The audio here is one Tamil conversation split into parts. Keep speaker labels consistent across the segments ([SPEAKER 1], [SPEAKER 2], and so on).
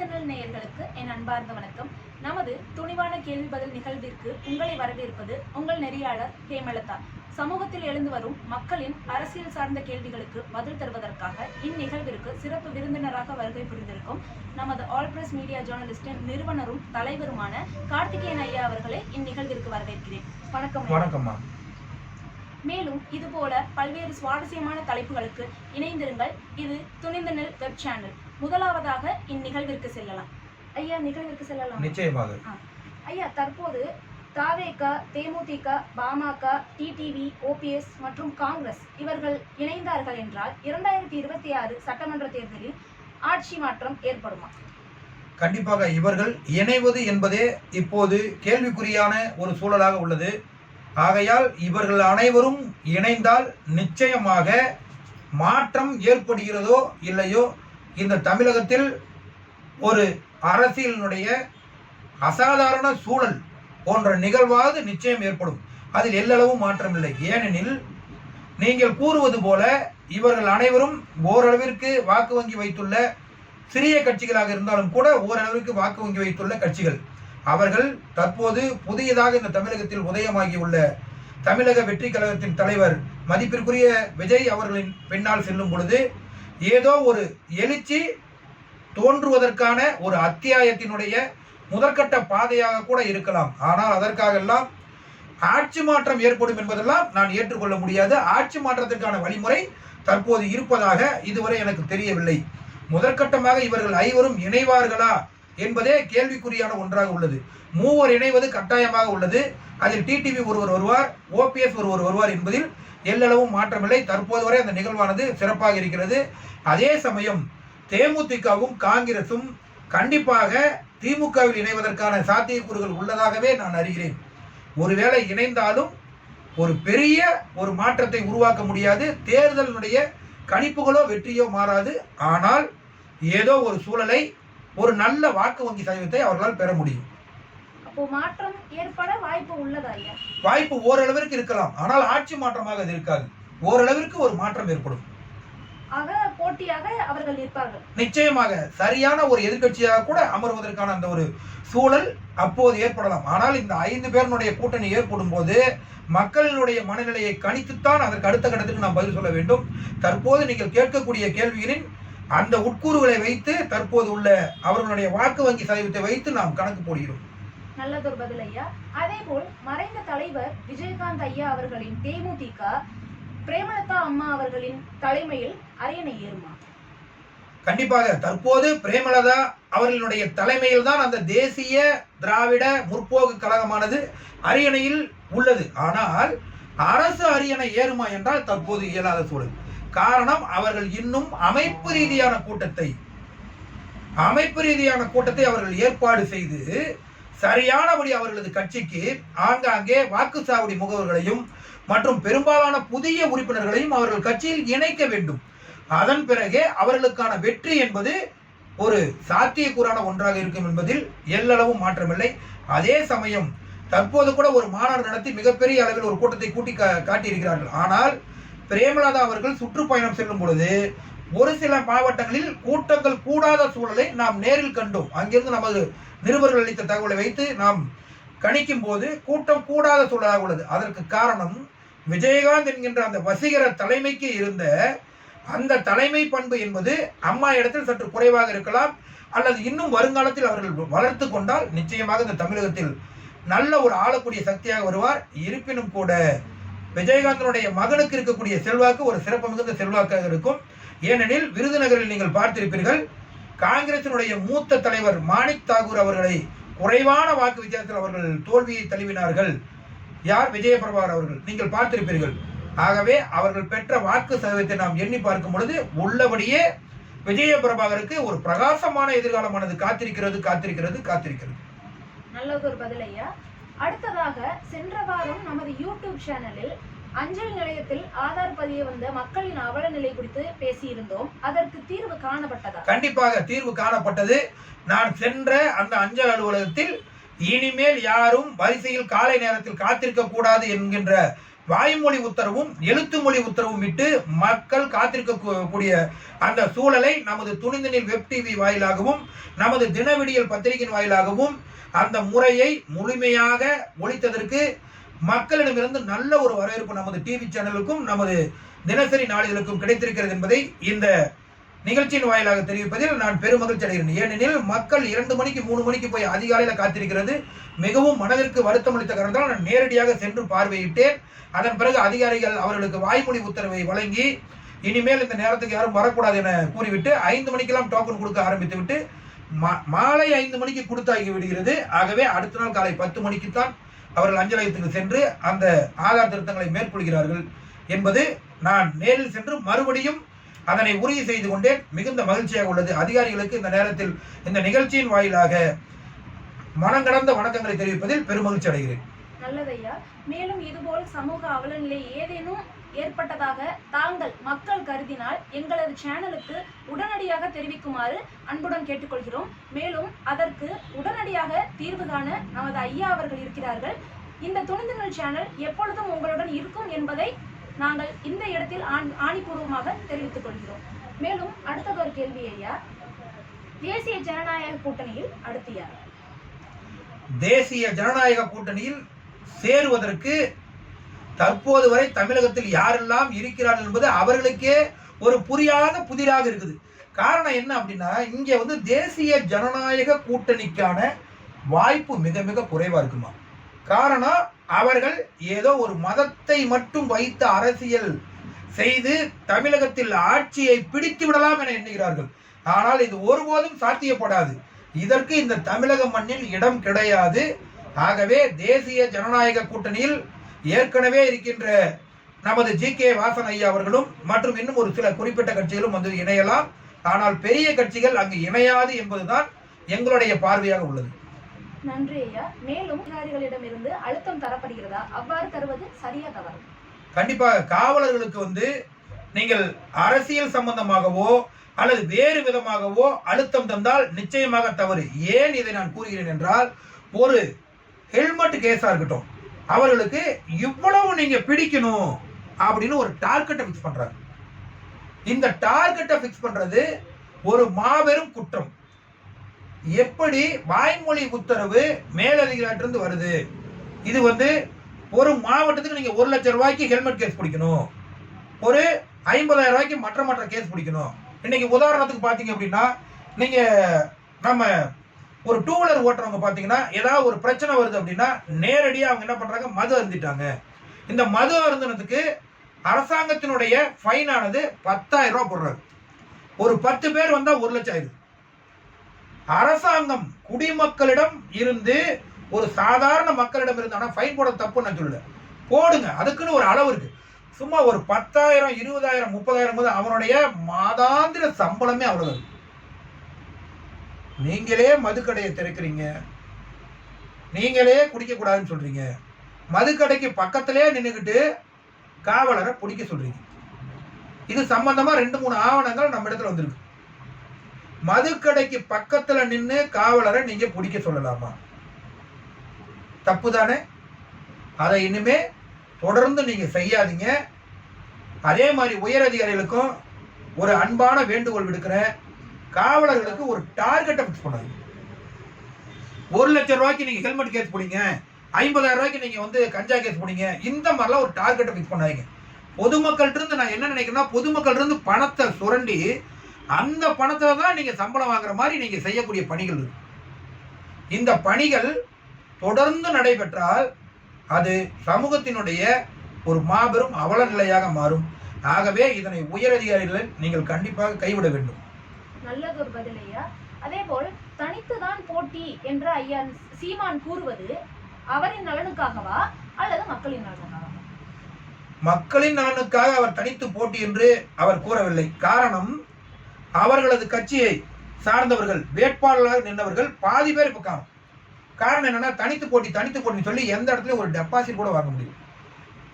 [SPEAKER 1] துணிந்தனல் நேயர்களுக்கு என் அன்பார்ந்த வணக்கம். நமது துணிவான கேள்வி பதில் நிகழ்விற்கு உங்களை வரவேற்பது உங்கள் நெறியாளர் ஹேமலதா. சமூகத்தில் எழுந்து வரும் மக்களின் அரசியல் சார்ந்த கேள்விகளுக்கு பதில் தருவதற்காக இந்நிகழ்விற்கு சிறப்பு விருந்தினராக வருகை புரிந்திருக்கும் நமது ஆல் பிரஸ் மீடியா ஜேர்னலிஸ்டின் நிறுவனரும் தலைவருமான கார்த்திகேயன் ஐயா அவர்களை இந்நிகழ்விற்கு வரவேற்கிறேன். வணக்கம்.
[SPEAKER 2] வணக்கம்மா
[SPEAKER 1] மேலும் இதுபோல பல்வேறு சுவாரஸ்யமான தலைப்புகளுக்கு இணைந்திருங்கள். இது துணிந்தனல் வெப் சேனல் முதலாவதாக இந்நிகழ்விற்கு செல்லலாம். ஐயா நிகழ்விற்கு செல்லலாம்?
[SPEAKER 2] நிச்சயமாக.
[SPEAKER 1] ஐயா தற்போது தாவேக தேமுதிக பாமக டிடிவி ஓபிஎஸ் மற்றும் காங்கிரஸ் இவர்கள் இணைந்தார்கள் என்றால் இரண்டாயிரத்தி இருபத்தி ஆறு சட்டமன்ற தேர்தலில் ஆட்சி மாற்றம் ஏற்படுமா?
[SPEAKER 2] கண்டிப்பாக இவர்கள் இணைவது என்பதே இப்போது கேள்விக்குறியான ஒரு சூழலாக உள்ளது. ஆகையால் இவர்கள் அனைவரும் இணைந்தால் நிச்சயமாக மாற்றம் ஏற்படுகிறதோ இல்லையோ இந்த தமிழகத்தில் ஒரு அரசியலினுடைய அசாதாரண சூழல் போன்ற நிகழ்வாவது நிச்சயம் ஏற்படும். அதில் எல்லளவும் மாற்றமில்லை. ஏனெனில் நீங்கள் கூறுவது போல இவர்கள் அனைவரும் ஓரளவிற்கு வாக்கு வங்கி வைத்துள்ள சிறிய கட்சிகளாக இருந்தாலும் கூட ஓரளவிற்கு வாக்கு வங்கி வைத்துள்ள கட்சிகள். அவர்கள் தற்போது புதியதாக இந்த தமிழகத்தில் உதயமாகியுள்ள தமிழக வெற்றி கழகத்தின் தலைவர் மதிப்பிற்குரிய விஜய் அவர்களின் பின்னால் செல்லும் பொழுது ஏதோ ஒரு எழுச்சி தோன்றுவதற்கான ஒரு அத்தியாயத்தினுடைய முதற்கட்ட பாதையாக கூட இருக்கலாம். ஆனால் அதற்காகெல்லாம் ஆட்சி மாற்றம் ஏற்படும் என்பதெல்லாம் நான் ஏற்றுக்கொள்ள முடியாது. ஆட்சி மாற்றத்திற்கான வழிமுறை தற்போது இருப்பதாக இதுவரை எனக்கு தெரியவில்லை. முதற்கட்டமாக இவர்கள் ஐவரும் இணைவார்களா? என்பதே கேள்விக்குறியான ஒன்றாக உள்ளது. மூவர் இணைவது கட்டாயமாக உள்ளது. அதில் டிடிவி ஒருவர் வருவார் ஓபிஎஸ் ஒருவர் வருவார் என்பதில் எல்லளவும் மாற்றமில்லை. தற்போது வரை அந்த நிகழ்வானது சிறப்பாக இருக்கிறது. அதே சமயம் தேமுதிகவும் காங்கிரசும் கண்டிப்பாக திமுகவில் இணைவதற்கான சாத்தியக்கூறுகள் உள்ளதாகவே நான் அறிகிறேன். ஒருவேளை இணைந்தாலும் ஒரு பெரிய ஒரு மாற்றத்தை உருவாக்க முடியாது. தேர்தலினுடைய கணிப்புகளோ வெற்றியோ மாறாது. ஆனால் ஏதோ ஒரு சூழலை ஒரு நல்ல வாக்கு வங்கி சதவீதத்தை அவர்களால் பெற முடியும்.
[SPEAKER 1] மாற்றம் ஏற்பட வாய்ப்பு உள்ளதா
[SPEAKER 2] வாய்ப்பு ஓரளவிற்கு இருக்கலாம். ஆனால் ஆட்சி மாற்றமாக அது இருக்காது. ஓரளவிற்கு ஒரு மாற்றம் ஏற்படும்.
[SPEAKER 1] போட்டியாக அவர்கள் இருப்பார்கள்
[SPEAKER 2] நிச்சயமாக சரியான ஒரு எதிர்க்கட்சியாக கூட அமர்வதற்கான அந்த ஒரு சூழல் அப்போது ஏற்படலாம். ஆனால் இந்த ஐந்து பேருடைய கூட்டணி ஏற்படும் போது மக்களினுடைய மனநிலையை கணித்துத்தான் அதற்கு அடுத்த கட்டத்துக்கு நாம் பதில் சொல்ல வேண்டும். தற்போது நீங்கள் கேட்கக்கூடிய கேள்விகளின் அந்த உட்கூறுகளை வைத்து தற்போது உள்ள அவர்களுடைய வாக்கு வங்கி சதவீதத்தை வைத்து நாம் கணக்கு போடுகிறோம்.
[SPEAKER 1] நல்லதொரு பதில் ஐயா. அதேபோல் மறைந்த தலைவர் விஜயகாந்த் ஐயா அவர்களின் தேமுதிக பிரேமலதா அம்மா அவர்களின் தலைமையில் அரியணை ஏறுமா?
[SPEAKER 2] கண்டிப்பாக தற்போது பிரேமலதா அவர்களுடைய தலைமையில் தான் அந்த தேசிய திராவிட முற்போக்கு கழகமானது அரியணையில் உள்ளது. ஆனால் அரசு அரியணை ஏறுமா என்றால் தற்போது இயலாத சூழல். காரணம் அவர்கள் இன்னும் அமைப்பு ரீதியான கூட்டத்தை அமைப்பு ரீதியான கூட்டத்தை அவர்கள் ஏற்பாடு செய்து சரியானபடி அவர்களது கட்சிக்கு ஆங்காங்கே வாக்குச்சாவடி முகவர்களையும் மற்றும் பெரும்பாலான புதிய உறுப்பினர்களையும் அவர்கள் கட்சியில் இணைக்க வேண்டும். அதன் பிறகே அவர்களுக்கான வெற்றி என்பது ஒரு சாத்தியக்கூறான ஒன்றாக இருக்கும் என்பதில் எல்லளவும் மாற்றமில்லை. அதே சமயம் தற்போது கூட ஒரு மாநாடு நடத்தி மிகப்பெரிய அளவில் ஒரு கூட்டத்தை கூட்டி கா- காட்டியிருக்கிறார்கள். ஆனால் பிரேமலதா அவர்கள் சுற்றுப்பயணம் செல்லும் பொழுது ஒரு சில மாவட்டங்களில் கூட்டங்கள் கூடாத சூழலை நாம் நேரில் கண்டோம். அங்கிருந்து நமது நிருபர்கள் அளித்த தகவலை வைத்து நாம் கணிக்கும் போது கூட்டம் கூடாத சூழலாக உள்ளது. அதற்கு காரணம் விஜயகாந்த் என்கின்ற அந்த வசீகர தலைமைக்கு இருந்த அந்த தலைமை பண்பு என்பது அம்மா இடத்தில் சற்று குறைவாக இருக்கலாம் அல்லது இன்னும் வருங்காலத்தில் அவர்கள் வளர்த்து கொண்டால் நிச்சயமாக இந்த தமிழகத்தில் நல்ல ஒரு ஆளக்கூடிய சக்தியாக வருவார். இருப்பினும் கூட விஜயகாந்தனுடைய மகனுக்கு இருக்கக்கூடிய செல்வாக்கு ஒரு சிறப்பு மிகுந்த செல்வாக்காக இருக்கும். ஏனெனில் விருதுநகரில் நீங்கள் பார்த்திருப்பீர்கள் காங்கிரசினுடைய மூத்த தலைவர் மாணிக் தாகூர் அவர்களை குறைவான வாக்கு வித்தியாசத்தில் அவர்கள் தோல்வியை தழுவினார்கள். யார்? விஜயபிரபாகர் அவர்கள். நீங்கள் பார்த்திருப்பீர்கள். ஆகவே அவர்கள் பெற்ற வாக்கு சதவீதத்தை நாம் எண்ணி பார்க்கும் பொழுது உள்ளபடியே விஜய பிரபாகருக்கு ஒரு பிரகாசமான எதிர்காலமானது காத்திருக்கிறது காத்திருக்கிறது காத்திருக்கிறது.
[SPEAKER 1] நல்லதொரு பதில் ஐயா. அடுத்ததாக சென்ற வாரம் நமது யூடியூப் சேனலில் அஞ்சல் நிலையத்தில் ஆதார் பதிய வந்த மக்களின் அவல நிலை குறித்து பேசியிருந்தோம். அதற்கு தீர்வு காணப்பட்டதா?
[SPEAKER 2] கண்டிப்பாக தீர்வு காணப்பட்டது. நான் சென்ற அந்த அஞ்சல் அலுவலகத்தில் இனிமேல் யாரும் வரிசையில் காலை நேரத்தில் காத்திருக்க கூடாது என்கின்ற வாய்மொழி உத்தரவும் எழுத்து மொழி உத்தரவும் விட்டு மக்கள் காத்திருக்க கூடிய அந்த சூழலை நமது துணிந்தனில் வெப் டிவி வாயிலாகவும் நமது தினவிடியல் பத்திரிகையின் வாயிலாகவும் அந்த முறையை முழுமையாக ஒழித்ததற்கு மக்களிடமிருந்து நல்ல ஒரு வரவேற்பு நமது டிவி சேனலுக்கும் நமது தினசரி நாளிதழுக்கும் கிடைத்திருக்கிறது என்பதை இந்த நிகழ்ச்சியின் வாயிலாக தெரிவிப்பதில் நான் பெருமகிழ்ச்சி அடைகிறேன். ஏனெனில் மக்கள் இரண்டு மணிக்கு மூணு மணிக்கு போய் அதிகாலையில் காத்திருக்கிறது. மிகவும் மனதிற்கு வருத்தம் அளித்த காரணத்தால் நான் நேரடியாக சென்று பார்வையிட்டேன். அதன் பிறகு அதிகாரிகள் அவர்களுக்கு வாய்மொழி உத்தரவை வழங்கி இனிமேல் இந்த நேரத்துக்கு யாரும் வரக்கூடாது என கூறிவிட்டு ஐந்து மணிக்கெல்லாம் டோக்கன் கொடுக்க ஆரம்பித்து விட்டு மாலை ஐந்து மணிக்கு கொடுத்தாகி விடுகிறது. ஆகவே அடுத்த நாள் காலை பத்து மணிக்கு தான் அவர்கள் அஞ்சலகத்துக்கு சென்று அந்த ஆதார் திருத்தங்களை மேற்கொள்கிறார்கள் என்பது நான் நேரில் சென்று மறுபடியும் அதனை உறுதி செய்து கொண்டேன். மிகுந்த மகிழ்ச்சியாக உள்ளது. அதிகாரிகளுக்கு இந்த நேரத்தில் இந்த நிகழ்ச்சியின் வாயிலாக மனங்கடந்த வணக்கங்களை தெரிவிப்பதில் பெருமகிழ்ச்சி அடைகிறேன்.
[SPEAKER 1] நல்லதையா மேலும் இதுபோல் சமூக அவலநிலை ஏதேனும் ஏற்பட்டதாக தாங்கள் மக்கள் கருதினால் எங்களது சேனலுக்கு உடனடியாக தெரிவிக்குமாறு அன்புடன் கேட்டுக்கொள்கிறோம். மேலும் அதற்கு உடனடியாக தீர்வு காண நமது ஐயா அவர்கள் இருக்கிறார்கள். இந்த துணிந்துணல் சேனல் எப்பொழுதும் உங்களுடன் இருக்கும் என்பதை நாங்கள் இந்த இடத்தில் ஆண் ஆணிபூர்வமாக தெரிவித்துக் கொள்கிறோம். மேலும் அடுத்ததொரு கேள்வி ஐயா. தேசிய ஜனநாயக கூட்டணியில் அடுத்து யார்?
[SPEAKER 2] தேசிய ஜனநாயக கூட்டணியில் சேருவதற்கு தற்போது வரை தமிழகத்தில் யாரெல்லாம் இருக்கிறார்கள் என்பது அவர்களுக்கே ஒரு புரியாத புதிராக இருக்குது. காரணம் என்ன அப்படின்னா இங்கே வந்து தேசிய ஜனநாயக கூட்டணிக்கான வாய்ப்பு மிக மிக குறைவாக இருக்குமா? காரணம் அவர்கள் ஏதோ ஒரு மதத்தை மட்டும் வைத்து அரசியல் செய்து தமிழகத்தில் ஆட்சியை பிடித்து விடலாம் என எண்ணுகிறார்கள். ஆனால் இது ஒருபோதும் சாத்தியப்படாது. இதற்கு இந்த தமிழக மண்ணில் இடம் கிடையாது. ஆகவே தேசிய ஜனநாயக கூட்டணியில் ஏற்கனவே இருக்கின்ற நமது ஜி கே வாசன் ஐயா அவர்களும் மற்றும் இன்னும் ஒரு சில குறிப்பிட்ட கட்சிகளும் வந்து இணையலாம். ஆனால் பெரிய கட்சிகள் அங்கு இணையாது என்பதுதான் எங்களுடைய பார்வையாக உள்ளது.
[SPEAKER 1] நன்றி ஐயா. மேலும் அதிகாரிகளிடமிருந்து அழுத்தம் தரப்படுகிறதா? அவ்வாறு தருவது சரியா தவறு.
[SPEAKER 2] கண்டிப்பாக காவலர்களுக்கு வந்து நீங்கள் அரசியல் சம்பந்தமாகவோ அல்லது வேறு விதமாகவோ அழுத்தம் தந்தால் நிச்சயமாக தவறு. ஏன் இதை நான் கூறுகிறேன் என்றால் ஒரு ஹெல்மெட் கேஸா இருக்கட்டும். அவர்களுக்கு இவ்வளவு நீங்க பிடிக்கணும் அப்படின்னு ஒரு டார்கெட்டை ஃபிக்ஸ் பண்றாங்க இந்த டார்கெட்டை ஃபிக்ஸ் பண்றது ஒரு மாபெரும் குற்றம். எப்படி வாய்மொழி உத்தரவு மேலதிகாரிட்டிருந்து வருது? இது வந்து ஒரு மாவட்டத்துக்கு நீங்க ஒரு லட்சம் ரூபாய்க்கு ஹெல்மெட் கேஸ் பிடிக்கணும். ஒரு ஐம்பதாயிரம் ரூபாய்க்கு மற்ற மற்ற கேஸ் பிடிக்கணும். இன்னைக்கு உதாரணத்துக்கு பார்த்தீங்க அப்படின்னா நீங்க நம்ம ஒரு டூ வீலர் ஓட்டுறவங்க பார்த்தீங்கன்னா ஏதாவது ஒரு பிரச்சனை வருது அப்படின்னா நேரடியாக அவங்க என்ன பண்றாங்க? மது அருந்திட்டாங்க. இந்த மது அருந்தினதுக்கு அரசாங்கத்தினுடைய ஃபைன் ஆனது பத்தாயிரம் ரூபாய் போடுறாரு. ஒரு பத்து பேர் வந்தா ஒரு லட்சம் ஆயிடுது. அரசாங்கம் குடிமக்களிடம் இருந்து ஒரு சாதாரண மக்களிடம் இருந்து ஆனால் ஃபைன் போட தப்புன்னு நான் சொல்லல. போடுங்க அதுக்குன்னு ஒரு அளவு இருக்கு. சும்மா ஒரு பத்தாயிரம் இருபதாயிரம் முப்பதாயிரம் போது அவனுடைய மாதாந்திர சம்பளமே அவ்வளோ இருக்கு. நீங்களே மதுக்கடையை திறக்கிறீங்க. நீங்களே குடிக்கக்கூடாதுன்னு சொல்கிறீங்க மதுக்கடைக்கு பக்கத்திலே நின்றுக்கிட்டு காவலரை பிடிக்க சொல்கிறீங்க இது சம்பந்தமாக ரெண்டு மூணு ஆவணங்கள் நம்ம இடத்துல வந்திருக்கு. மதுக்கடைக்கு பக்கத்தில் நின்று காவலரை நீங்கள் பிடிக்க சொல்லலாமா? தப்பு தானே அதை இனிமே தொடர்ந்து நீங்கள் செய்யாதீங்க. அதே மாதிரி உயர் அதிகாரிகளுக்கும் ஒரு அன்பான வேண்டுகோள் விடுக்கிறேன். காவலர்களுக்கு ஒரு டார்கெட்டை ஃபிக்ஸ் பண்ணாதீங்க. ஒரு லட்சம் ரூபாய்க்கு நீங்கள் ஹெல்மெட் கேஸ் போனீங்க ஐம்பதாயிரம் ரூபாய்க்கு நீங்கள் வந்து கஞ்சா கேஸ் போனீங்க இந்த மாதிரிலாம் ஒரு டார்கெட்டை ஃபிக்ஸ் பண்ணாதீங்க. பொதுமக்கள்கிட்டருந்து நான் என்ன நினைக்கிறேன்னா பொதுமக்கள்கிட்ட இருந்து பணத்தை சுரண்டி அந்த பணத்தை தான் நீங்கள் சம்பளம் வாங்குற மாதிரி நீங்கள் செய்யக்கூடிய பணிகள் இருக்கு. இந்த பணிகள் தொடர்ந்து நடைபெற்றால் அது சமூகத்தினுடைய ஒரு மாபெரும் அவல நிலையாக மாறும். ஆகவே இதனை உயரதிகாரிகளை நீங்கள் கண்டிப்பாக கைவிட வேண்டும்.
[SPEAKER 1] நல்லதொரு பதில் ஐயா அதே போல் தனித்துதான் போட்டி என்ற ஐயா சீமான் கூறுவது அவரின் நலனுக்காகவா அல்லது மக்களின் நலனுக்காகவா?
[SPEAKER 2] மக்களின் நலனுக்காக அவர் தனித்து போட்டி என்று அவர் கூறவில்லை. காரணம் அவர்களது கட்சியை சார்ந்தவர்கள் வேட்பாளராக நின்றவர்கள் பாதி பேர் இப்போ காணும் காரணம் என்னன்னா தனித்து போட்டி தனித்து போட்டின்னு சொல்லி எந்த இடத்துலயும் ஒரு டெபாசிட் கூட வாங்க முடியும்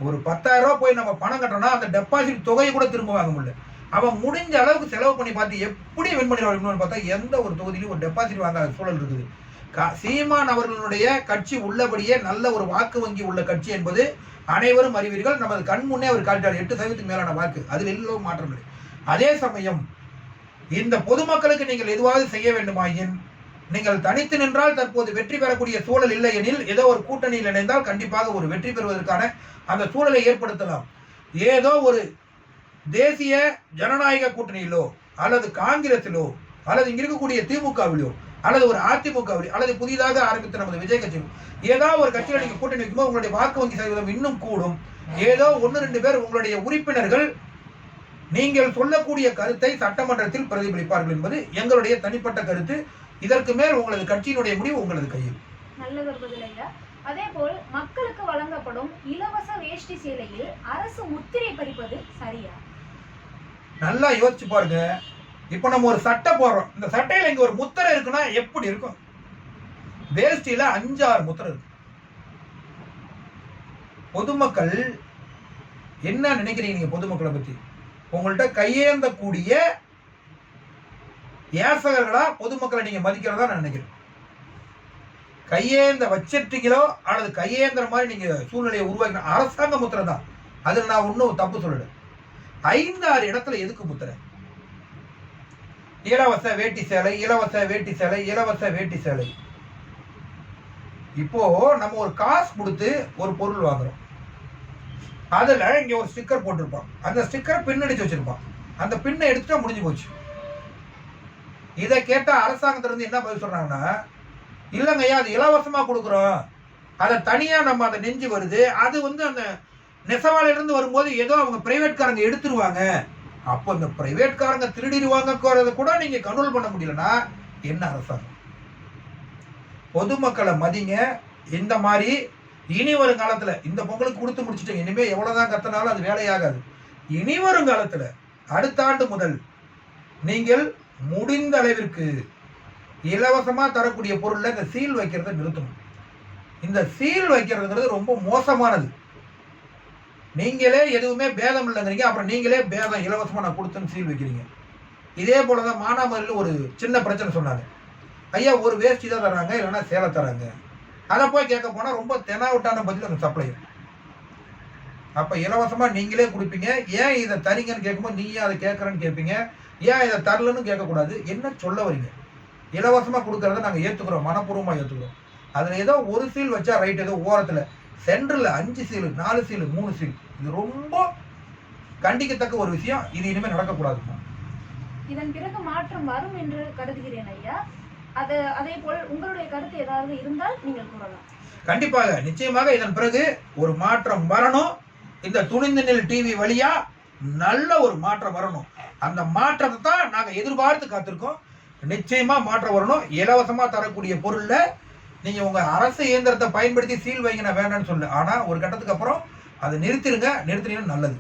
[SPEAKER 2] ஒரு பத்தாயிரம் ரூபாய் போய் நம்ம பணம் கட்டணும்னா அந்த டெபாசிட் தொகையை கூட திரும்ப வாங்க முடியல. அவன் முடிஞ்ச அளவுக்கு செலவு பண்ணி பார்த்து எப்படி வின் பண்ணிடுவான் பார்த்தா எந்த ஒரு தொகுதியிலும் ஒரு டெபாசிட் வாங்காத சூழல் இருக்குது. க- சீமான் அவர்களுடைய கட்சி உள்ளபடியே நல்ல ஒரு வாக்கு வங்கி உள்ள கட்சி என்பது அனைவரும் அறிவீர்கள். நமது கண் முன்னே அவர் காட்டினார் எட்டு சதவீதத்துக்கு மேலான வாக்கு. அதில் எல்லோரும் மாற்றம் இல்லை. அதே சமயம் இந்த பொதுமக்களுக்கு நீங்கள் எதுவாவது செய்ய வேண்டுமாயின் நீங்கள் தனித்து நின்றால் தற்போது வெற்றி பெறக்கூடிய சூழல் இல்லை எனில் ஏதோ ஒரு கூட்டணியில் இணைந்தால் கண்டிப்பாக ஒரு வெற்றி பெறுவதற்கான அந்த சூழலை ஏற்படுத்தலாம். ஏதோ ஒரு தேசிய ஜனநாயக கூட்டணியிலோ அல்லது காங்கிரஸிலோ அல்லது இங்க இருக்கக்கூடிய திமுகவிலோ அல்லது ஒரு அதிமுகவிலோ அல்லது புதிதாக ஆரம்பித்த நமது விஜய் கட்சி ஏதாவது ஒரு கட்சியில் நீங்க கூட்டணி வைக்கும்போது உங்களுடைய வாக்கு வங்கி சதவீதம் இன்னும் கூடும். ஏதோ ஒன்று ரெண்டு பேர் உங்களுடைய உறுப்பினர்கள் நீங்கள் சொல்லக்கூடிய கருத்தை சட்டமன்றத்தில் பிரதிபலிப்பார்கள் என்பது எங்களுடைய தனிப்பட்ட கருத்து. இதற்கு மேல் உங்களது கட்சியினுடைய முடிவு உங்களது கையில்.
[SPEAKER 1] அதே போல் மக்களுக்கு வழங்கப்படும் இலவச வேஷ்டி சேலையில் அரசு முத்திரை பறிப்பது சரியா?
[SPEAKER 2] நல்லா யோசிச்சு பாருங்க. இப்போ நம்ம ஒரு சட்டை போடுறோம். இந்த சட்டையில் இங்கே ஒரு முத்திரை இருக்குன்னா எப்படி இருக்கும்? வேஷ்டியில் அஞ்சாறு முத்திரை இருக்கு. பொதுமக்கள் என்ன நினைக்கிறீங்க நீங்கள் பொதுமக்களை பற்றி உங்கள்கிட்ட கையேந்தக்கூடிய ஏசகர்களாக பொதுமக்களை நீங்கள் மதிக்கிறதா நான் நினைக்கிறேன். கையேந்த வச்சிட்டீங்களோ அல்லது கையேந்திர மாதிரி நீங்கள் சூழ்நிலையை உருவாக்கின அரசாங்க முத்திரை தான். அதில் நான் ஒன்றும் தப்பு சொல்லலை. ஐந்தாறு இடத்துல எதுக்கு முத்திரை? இலவச வேட்டி சேலை இலவச வேட்டி சேலை இலவச வேட்டி சேலை. இப்போ நம்ம ஒரு காசு கொடுத்து ஒரு பொருள் வாங்குறோம். அதுல இங்க ஒரு ஸ்டிக்கர் போட்டிருப்பான். அந்த ஸ்டிக்கரை பின் அடிச்சு வச்சிருப்பான். அந்த பின்னை எடுத்துட்டா முடிஞ்சு போச்சு. இதை கேட்டா அரசாங்கத்துல இருந்து என்ன பதில் சொல்றாங்கன்னா இல்லைங்கய்யா அது இலவசமா கொடுக்குறோம். அதை தனியா நம்ம அதை நெஞ்சு வருது. அது வந்து அந்த நெசவாலையில இருந்து வரும்போது ஏதோ அவங்க பிரைவேட்காரங்க எடுத்துருவாங்க. அப்போ இந்த பிரைவேட்காரங்க திருடிடுவாங்கிறத கூட நீங்கள் கண்ட்ரோல் பண்ண முடியலன்னா என்ன அரசாங்கம்? பொதுமக்களை மதிங்க. இந்த மாதிரி இனி வரும் காலத்தில் இந்த பொங்கலுக்கு கொடுத்து முடிச்சுட்டீங்க இனிமேல் எவ்வளோதான் கத்தினாலும் அது வேலையாகாது. இனி வரும் காலத்தில் அடுத்த ஆண்டு முதல் நீங்கள் முடிந்த அளவிற்கு இலவசமாக தரக்கூடிய பொருளில் இந்த சீல் வைக்கிறத நிறுத்தணும். இந்த சீல் வைக்கிறதுங்கிறது ரொம்ப மோசமானது. நீங்களே எதுவுமே பேதம் இல்லைங்கிறீங்க அப்புறம் நீங்களே பேதம் இலவசமாக நான் கொடுத்துன்னு சீல் வைக்கிறீங்க. இதே போலதான் மானாமரியில் ஒரு சின்ன பிரச்சனை சொன்னாங்க ஐயா ஒரு வேஷ்டி தான் தராங்க இல்லைன்னா சேலை தராங்க. அதை போய் கேட்க போனால் ரொம்ப தெனாவுட்டான பதில் அந்த சப்ளை அப்போ இலவசமாக நீங்களே கொடுப்பீங்க. ஏன் இதை தரீங்கன்னு கேட்கும்போது நீ அதை கேட்குறேன்னு கேட்பீங்க. ஏன் இதை தரலன்னு கேட்கக்கூடாது. என்ன சொல்ல வரீங்க? இலவசமாக கொடுக்குறத நாங்கள் ஏற்றுக்கிறோம் மனப்பூர்வமாக ஏற்றுக்கிறோம் அதில் ஏதோ ஒரு சீல் வச்சா ரைட் ஏதோ ஓரத்தில். சென்டரில் அஞ்சு சீல் நாலு சீல் மூணு சீல் இது ரொம்ப கண்டிக்கத்தக்க ஒரு விஷயம். இது இனிமே நடக்கக்கூடாது.
[SPEAKER 1] இதன் பிறகு மாற்றம் வரும் என்று கருதுகிறேன் ஐயா. அது அதே போல் உங்களுடைய கருத்து ஏதாவது இருந்தால் நீங்கள் கூறலாம்.
[SPEAKER 2] கண்டிப்பாக நிச்சயமாக இதன் பிறகு ஒரு மாற்றம் வரணும். இந்த துணிந்து நெல் டிவி வழியா நல்ல ஒரு மாற்றம் வரணும். அந்த மாற்றத்தை தான் நாங்க எதிர்பார்த்து காத்திருக்கோம். நிச்சயமா மாற்றம் வரணும். இலவசமா தரக்கூடிய பொருள்ல நீங்க உங்க அரசு இயந்திரத்தை பயன்படுத்தி சீல் வைங்க நான் வேண்டாம்னு சொல்லு ஆனா ஒரு கட்டத்துக்கு அப்புறம் அதை நிறுத்திடுங்க நிறுத்தினீங்கன்னா நல்லது.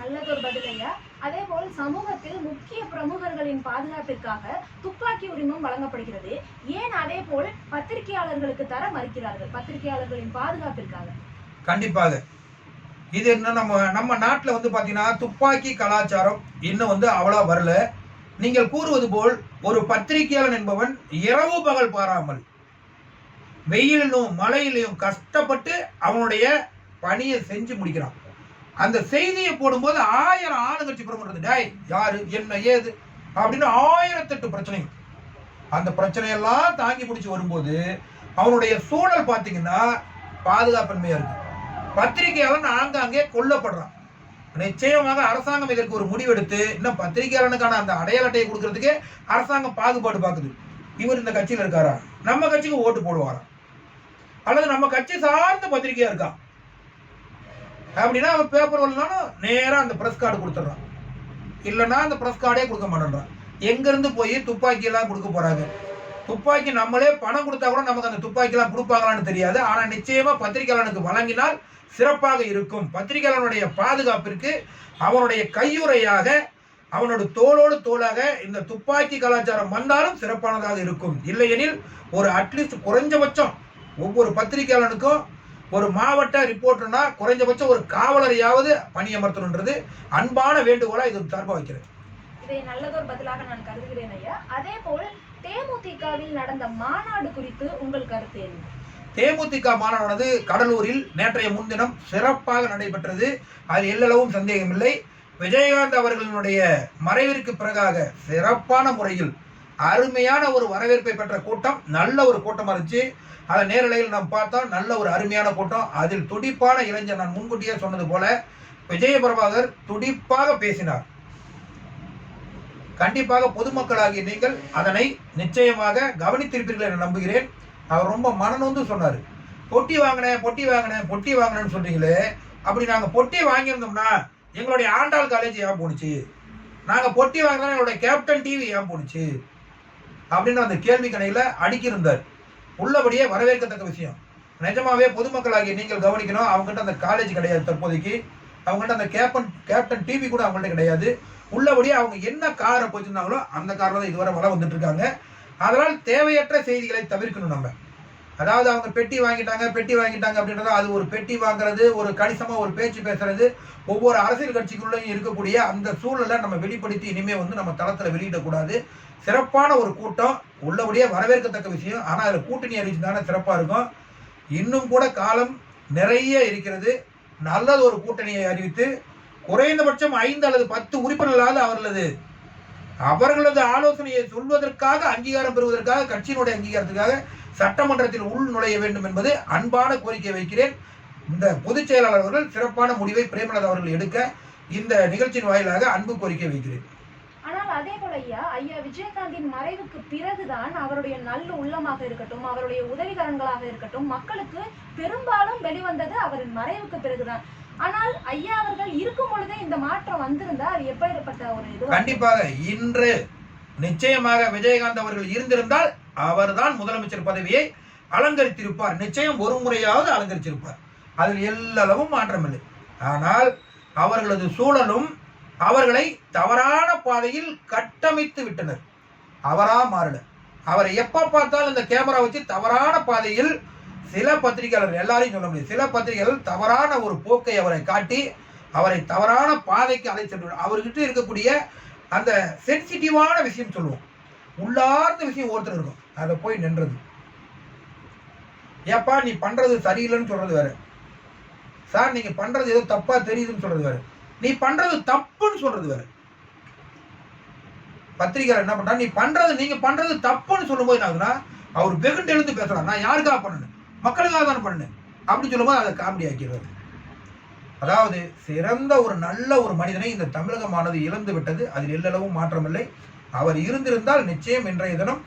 [SPEAKER 1] நல்லதொரு பதில் ஐயா அதே போல் சமூகத்தில் முக்கிய பிரமுகர்களின் பாதுகாப்பிற்காக துப்பாக்கி உரிமம் வழங்கப்படுகிறது. ஏன் அதே போல் பத்திரிகையாளர்களுக்கு தர மறுக்கிறார்கள்? பத்திரிகையாளர்களின் பாதுகாப்பிற்காக.
[SPEAKER 2] கண்டிப்பாக. இது என்ன நம்ம நம்ம நாட்டில் வந்து பார்த்தீங்கன்னா துப்பாக்கி கலாச்சாரம் இன்னும் வந்து அவ்வளோ வரல. நீங்கள் கூறுவது போல் ஒரு பத்திரிகையாளன் என்பவன் இரவு பகல் பாராமல் வெயிலிலும் மழையிலும் கஷ்டப்பட்டு அவனுடைய பணியை செஞ்சு முடிக்கிறான். அந்த செய்தியை போடும்போது ஆயிரம் ஆளுங்கட்சி புறப்படுறது டேய் யாரு என்ன ஏது? அப்படின்னு ஆயிரத்தெட்டு பிரச்சனைகள். அந்த பிரச்சனையெல்லாம் தாங்கி பிடிச்சி வரும்போது அவனுடைய சூழல் பார்த்தீங்கன்னா பாதுகாப்பின்மையா இருக்கு. பத்திரிகையாளன் ஆங்காங்கே கொல்லப்படுறான். நிச்சயமாக அரசாங்கம் இதற்கு ஒரு முடிவெடுத்து இன்னும் பத்திரிகையாளனுக்கான அந்த அடையாள அட்டையை கொடுக்கறதுக்கே அரசாங்கம் பாகுபாடு பார்க்குது இவர் இந்த கட்சியில் இருக்காரா? நம்ம கட்சிக்கு ஓட்டு போடுவாரா? அல்லது நம்ம கட்சி சார்ந்த பத்திரிகையா இருக்கா? அப்படின்னா அவன் பேப்பர் வரலனாலும் நேராக அந்த ப்ரெஸ் கார்டு கொடுத்துட்றான். இல்லைன்னா அந்த ப்ரெஸ் கார்டே கொடுக்க மாட்டேன்றான். எங்கேருந்து போய் துப்பாக்கியெல்லாம் கொடுக்க போகிறாங்க துப்பாக்கி நம்மளே பணம் கொடுத்தா கூட நமக்கு அந்த துப்பாக்கிலாம் கொடுப்பாங்களான்னு தெரியாது. ஆனால் நிச்சயமாக பத்திரிகையாளனுக்கு வழங்கினால் சிறப்பாக இருக்கும். பத்திரிகையாளனுடைய பாதுகாப்பிற்கு அவனுடைய கையுறையாக அவனோட தோளோடு தோளாக இந்த துப்பாக்கி கலாச்சாரம் வந்தாலும் சிறப்பானதாக இருக்கும். இல்லையெனில் ஒரு அட்லீஸ்ட் குறைஞ்சபட்சம் ஒவ்வொரு பத்திரிகையாளனுக்கும் ஒரு மாவட்ட ரிப்போர்ட்டர்னா குறைஞ்சபட்சம் ஒரு காவலரையாவது பணியமர்த்தணுன்றது அன்பான வேண்டுகோளா இது சார்பாக வைக்கிறேன்
[SPEAKER 1] இதை நல்லதொரு பதிலாக நான் கருதுகிறேன் ஐயா. அதே போல் தேமுதிகவில் நடந்த மாநாடு குறித்து உங்கள் கருத்து என்ன?
[SPEAKER 2] தேமுதிக மாநாடானது கடலூரில் நேற்றைய முன்தினம் சிறப்பாக நடைபெற்றது. அதில் எல்லளவும் சந்தேகமில்லை. விஜயகாந்த் அவர்களினுடைய மறைவிற்கு பிறகாக சிறப்பான முறையில் அருமையான ஒரு வரவேற்பை பெற்ற கூட்டம் நல்ல ஒரு கூட்டமாக இருந்துச்சு. அதை நேரலையில் நாம் பார்த்தோம் நல்ல ஒரு அருமையான கூட்டம். அதில் துடிப்பான இளைஞர் நான் முன்கூட்டியே சொன்னது போல விஜய பிரபாகர் துடிப்பாக பேசினார். கண்டிப்பாக பொதுமக்களாகிய நீங்கள் அதனை நிச்சயமாக கவனித்திருப்பீர்கள் என நம்புகிறேன். அவர் ரொம்ப மனநொந்து சொன்னார். பொட்டி வாங்கினேன் பொட்டி வாங்கினேன் பொட்டி வாங்கினேன்னு சொல்றீங்களே. அப்படி நாங்கள் பொட்டி வாங்கியிருந்தோம்னா எங்களுடைய ஆண்டாள் காலேஜ் ஏன் போணுச்சு? நாங்கள் பொட்டி வாங்கினா எங்களுடைய கேப்டன் டிவி ஏன் போணுச்சு? அப்படின்னு அந்த கேள்வி கணையில் அடுக்கியிருந்தார். உள்ளபடியே வரவேற்கத்தக்க விஷயம். நிஜமாவே பொதுமக்களாகிய நீங்கள் கவனிக்கணும் அவங்ககிட்ட அந்த காலேஜ் கிடையாது தற்போதைக்கு. அவங்ககிட்ட அந்த கேப்டன் கேப்டன் டிவி கூட அவங்கள்ட்ட கிடையாது. உள்ளபடியே அவங்க என்ன காரை போச்சிருந்தாங்களோ அந்த காரில் தான் இதுவரை வள வந்துட்டு இருக்காங்க அதனால் தேவையற்ற செய்திகளை தவிர்க்கணும் நம்ம. அதாவது அவங்க பெட்டி வாங்கிட்டாங்க பெட்டி வாங்கிட்டாங்க அப்படின்றத அது ஒரு பெட்டி வாங்குறது ஒரு கணிசமாக ஒரு பேச்சு பேசுறது ஒவ்வொரு அரசியல் கட்சிக்குள்ளேயும் இருக்கக்கூடிய அந்த சூழலை நம்ம வெளிப்படுத்தி இனிமே வந்து நம்ம தளத்தில் வெளியிடக்கூடாது. சிறப்பான ஒரு கூட்டம். உள்ளபடியே வரவேற்கத்தக்க விஷயம். ஆனால் அதில் கூட்டணி அறிவிச்சுதானே சிறப்பாக இருக்கும். இன்னும் கூட காலம் நிறைய இருக்கிறது. நல்லது ஒரு கூட்டணியை அறிவித்து குறைந்தபட்சம் ஐந்து அல்லது பத்து உறுப்பினர்களாவது அவர்களது அவர்களது ஆலோசனையை சொல்வதற்காக அங்கீகாரம் பெறுவதற்காக கட்சியினுடைய அங்கீகாரத்துக்காக சட்டமன்றத்தில் உள் நுழைய வேண்டும் என்பது அன்பான கோரிக்கை வைக்கிறேன். இந்த பொதுச் செயலாளர் அவர்கள் சிறப்பான முடிவை பிரேமலதா அவர்கள் எடுக்க இந்த நிகழ்ச்சியின் வாயிலாக அன்பு கோரிக்கை வைக்கிறேன்.
[SPEAKER 1] அதே போல ஐயா ஐயா விஜயகாந்தின் மறைவுக்கு பிறகுதான் அவருடைய நல்ல உள்ளமாக இருக்கட்டும் அவருடைய உதவிகரங்களாக இருக்கட்டும் மக்களுக்கு பெரும்பாலும் வெளிவந்தது அவரின் மறைவுக்கு பிறகுதான். ஆனால் ஐயா அவர்கள் இருக்கும் பொழுதே இந்த மாற்றம் வந்திருந்தா அது எப்பேற்பட்ட ஒரு இது
[SPEAKER 2] கண்டிப்பாக இன்று நிச்சயமாக விஜயகாந்த் அவர்கள் இருந்திருந்தால் அவர்தான் முதலமைச்சர் பதவியை அலங்கரித்திருப்பார். நிச்சயம் ஒரு முறையாவது அலங்கரிச்சிருப்பார். அதில் எல்லளவும் மாற்றமில்லை ஆனால் அவர்களது சூழலும் அவர்களை தவறான பாதையில் கட்டமைத்து விட்டனர். அவரா மாறினர். அவரை எப்போ பார்த்தாலும் இந்த கேமரா வச்சு தவறான பாதையில் சில பத்திரிகையாளர் எல்லாரையும் சொல்ல முடியும். சில பத்திரிகையாளர் தவறான ஒரு போக்கை அவரை காட்டி அவரை தவறான பாதைக்கு அழைத்து அவர்கிட்ட இருக்கக்கூடிய அந்த சென்சிட்டிவான விஷயம் சொல்லுவோம். உள்ளார்ந்த விஷயம் ஒருத்தர் இருக்கும். அதை போய் நின்றது. ஏப்பா நீ பண்றது சரியில்லைன்னு சொல்றது வேற. சார் நீங்க பண்றது ஏதோ தப்பா தெரியுதுன்னு சொல்றது வேற. நீ பண்றது தப்புன்னு சொல்றது வேற. பத்திரிகையாளர் என்ன பண்றா நீ பண்றது நீங்க பண்றது தப்புன்னு சொல்லும்போது என்ன ஆகுதுன்னா அவர் வெகுண்டு எழுந்து பேசுறாரு. நான் யாருக்காக பண்ணணும் மக்களுக்காக தானே பண்ணேன்? அப்படின்னு சொல்லும்போது அதை காமெடி ஆக்கிறாரு அதாவது சிறந்த ஒரு நல்ல ஒரு மனிதனை இந்த தமிழகமானது இழந்து விட்டது. அதில் எல்லளவும் மாற்றமில்லை. அவர் இருந்திருந்தால் நிச்சயம் இன்றைய தினம்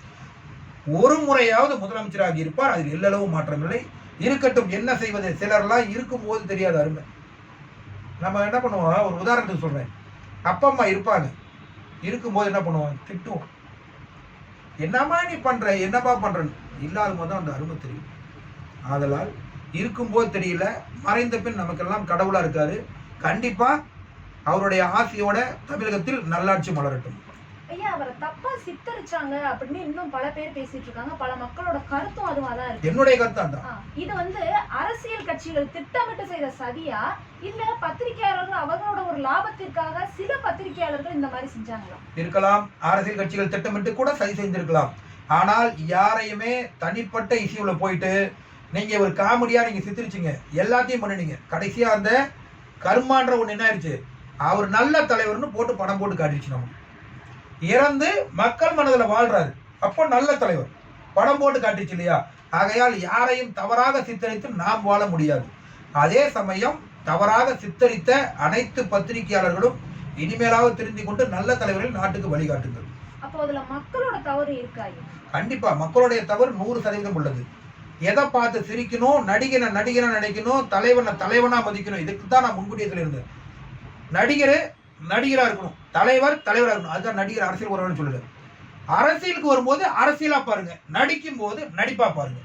[SPEAKER 2] ஒரு முறையாவது முதலமைச்சராகி இருப்பார். அதில் எல்லளவும் மாற்றமில்லை. இருக்கட்டும் என்ன செய்வது? சிலர்லாம் இருக்கும்போது தெரியாத அருமை. நம்ம என்ன பண்ணுவோம்? ஒரு உதாரணத்துக்கு சொல்கிறேன் அப்பா அம்மா இருப்பாங்க. இருக்கும்போது என்ன பண்ணுவோம்? திட்டுவோம். என்னம்மா நீ பண்ணுற என்னப்பா பண்ணுறன்னு இல்லாத போது தான் அந்த அருமை தெரியும். ஆதலால் இருக்கும்போது தெரியல. மறைந்த பின் நமக்கெல்லாம் கடவுளாக இருக்காரு. கண்டிப்பாக அவருடைய ஆசையோட தமிழகத்தில் நல்லாட்சி மலரட்டும்.
[SPEAKER 1] ஐயா அவரை தப்பா சித்தரிச்சாங்க அப்படின்னு இன்னும் பல பேர் பேசிட்டு இருக்காங்க. பல மக்களோட கருத்தும் அதுவா தான் இருக்கு.
[SPEAKER 2] என்னுடைய கருத்து
[SPEAKER 1] இது வந்து அரசியல் கட்சிகள் திட்டமிட்டு செய்த சதியா? இல்ல பத்திரிகையாளர்கள் அவங்களோட ஒரு லாபத்திற்காக சில பத்திரிகையாளர்கள் இந்த மாதிரி செஞ்சாங்களா?
[SPEAKER 2] இருக்கலாம். அரசியல் கட்சிகள் திட்டமிட்டு கூட சரி செஞ்சிருக்கலாம். ஆனால் யாரையுமே தனிப்பட்ட இஷ்யூல போயிட்டு நீங்க ஒரு காமெடியா நீங்க சித்தரிச்சீங்க. எல்லாத்தையும் பண்ணினீங்க. கடைசியா அந்த கர்மான்ற ஒண்ணு என்ன ஆயிடுச்சு அவர் நல்ல தலைவர்னு போட்டு படம் போட்டு காட்டிடுச்சு நம்ம இறந்து மக்கள் மனதில் வாழ்றாரு. அப்போ நல்ல தலைவர். படம் போட்டு காட்டிச்சு இல்லையா? ஆகையால் யாரையும் தவறாக சித்தரித்து நாம் வாழ முடியாது. அதே சமயம் தவறாக சித்தரித்த அனைத்து பத்திரிகையாளர்களும் இனிமேலாவது திருந்திக் கொண்டு நல்ல தலைவர்களை நாட்டுக்கு வழிகாட்டுங்கள்.
[SPEAKER 1] அப்போ அதுல மக்களோட தவறு இருக்கா ஐயா
[SPEAKER 2] கண்டிப்பா மக்களுடைய தவறு நூறு சதவீதம் உள்ளது. எதை பார்த்து சிரிக்கணும் நடிகனை நடிகனை நினைக்கணும் தலைவனை தலைவனா மதிக்கணும் இதுக்கு தான் நான் முன்கூட்டியே சொல்லியிருந்தேன். நடிகர் நடிகரா இருக்கணும். தலைவர் தலைவரா இருக்கணும். அதுதான் நடிகர் அரசியல் உறவுன்னு சொல்லுறது அரசியலுக்கு வரும்போது அரசியலா பாருங்க. நடிக்கும் போது நடிப்பா பாருங்க.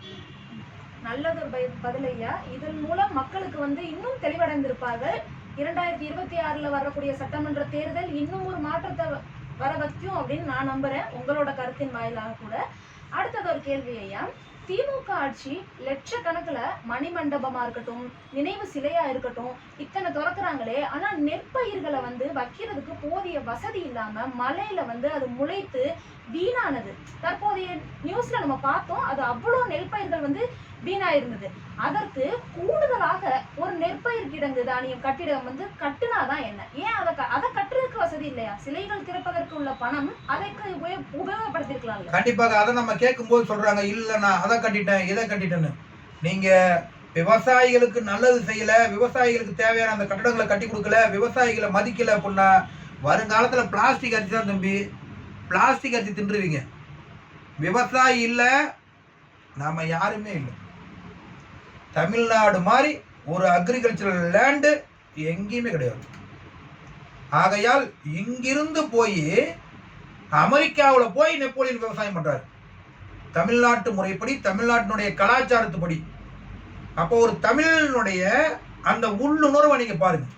[SPEAKER 1] நல்லதொரு பய- இதன் மூலம் மக்களுக்கு வந்து இன்னும் தெளிவடைந்திருப்பார்கள். இரண்டாயிரத்தி இருபத்தி ஆறுல வரக்கூடிய சட்டமன்ற தேர்தல் இன்னும் ஒரு மாற்றத்தை வ- வர வைக்கும் அப்படின்னு நான் நம்புறேன். உங்களோட கருத்தின் வாயிலாக கூட. அடுத்தது ஒரு கேள்வி ஐயா. திமுக ஆட்சி லட்சக்கணக்கில் மணிமண்டபமா இருக்கட்டும் நினைவு சிலையா இருக்கட்டும் இத்தனை திறக்கிறாங்களே ஆனா நெற்பயிர்களை வந்து வைக்கிறதுக்கு போதிய வசதி இல்லாம மழையில வந்து அது முளைத்து வீணானது. தற்போதைய நியூஸ்ல நம்ம பார்த்தோம் அது அவ்வளோ நெற்பயிர்கள் வந்து வீணா இருந்தது அதற்கு கூடுதலாக ஒரு நெற்பயிர் கிடங்கு தானியம் கட்டிடம் வந்து கட்டுனாதான் என்ன? ஏன் அதை க- அதை கட்டுறதுக்கு வசதி இல்லையா? சிலைகள் திறப்பதற்கு உள்ள பணம் அதற்கு உபயோ- உபயோகப்படுத்திருக்கலாம்ல
[SPEAKER 2] கண்டிப்பாக அதை நம்ம கேட்கும்போது சொல்றாங்க இல்ல நான் அதை கட்டிட்டேன் இதை கட்டிட்டேன்னு. நீங்க விவசாயிகளுக்கு நல்லது செய்யல விவசாயிகளுக்கு தேவையான அந்த கட்டடங்களை கட்டி கொடுக்கல விவசாயிகளை மதிக்கல அப்படின்னா வருங்காலத்துல பிளாஸ்டிக் அரிசி தான் தம்பி. பிளாஸ்டிக் அரிசி தின்றுவீங்க. விவசாயி இல்லை நாம் யாருமே இல்லை. தமிழ்நாடு மாதிரி ஒரு அக்ரிகல்ச்சரல் லேண்டு எங்கேயுமே கிடையாது. ஆகையால் இங்கிருந்து போய் அமெரிக்காவில் போய் நெப்போலியன் விவசாயம் பண்ணுறாரு தமிழ்நாட்டு முறைப்படி தமிழ்நாட்டினுடைய கலாச்சாரத்துப்படி. அப்போ ஒரு தமிழனுடைய அந்த உள்ளுணர்வை நீங்கள் பாருங்க.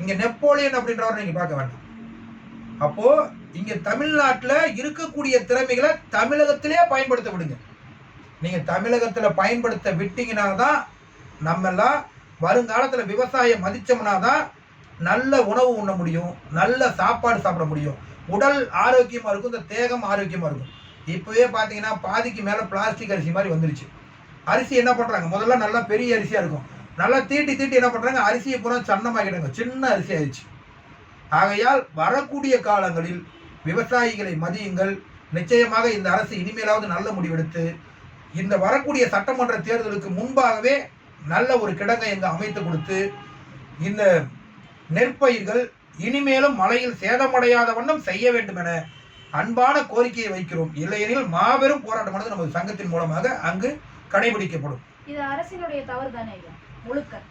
[SPEAKER 2] இங்கே நெப்போலியன் அப்படின்றவரை நீங்கள் பார்க்க வேண்டாம். அப்போ இங்க தமிழ்நாட்டில் இருக்கக்கூடிய திறமைகளை தமிழகத்திலே பயன்படுத்த விடுங்க. நீங்க தமிழகத்தில் பயன்படுத்த விட்டீங்கன்னா தான் நம்ம எல்லாம் விவசாயம் மதிச்சோம்னா தான் நல்ல உணவு உண்ண முடியும் நல்ல சாப்பாடு சாப்பிட முடியும். உடல் ஆரோக்கியமாக இருக்கும் இந்த தேகம் ஆரோக்கியமாக இருக்கும். இப்போவே பார்த்தீங்கன்னா பாதிக்கு மேலே பிளாஸ்டிக் அரிசி மாதிரி வந்துருச்சு. அரிசி என்ன பண்ணுறாங்க முதல்ல நல்லா பெரிய அரிசியாக இருக்கும். நல்லா தீட்டி தீட்டி என்ன பண்ணுறாங்க அரிசியை பூரா சன்னமாக்கிடுங்க. சின்ன அரிசி ஆயிடுச்சு ஆகையால் வரக்கூடிய காலங்களில் விவசாயிகளை மதியுங்கள். நிச்சயமாக இந்த அரசு இனிமேலாவது நல்ல முடிவெடுத்து இந்த வரக்கூடிய சட்டமன்ற தேர்தலுக்கு முன்பாகவே நல்ல ஒரு கிடங்கை இங்கு அமைத்து கொடுத்து இந்த நெற்பயிர்கள் இனிமேலும் மழையில் சேதமடையாத வண்ணம் செய்ய வேண்டும் என அன்பான கோரிக்கையை வைக்கிறோம். இல்லையெனில் மாபெரும் போராட்டமானது நமது சங்கத்தின் மூலமாக அங்கு கடைபிடிக்கப்படும்.
[SPEAKER 1] இது அரசினுடைய தவறு தானே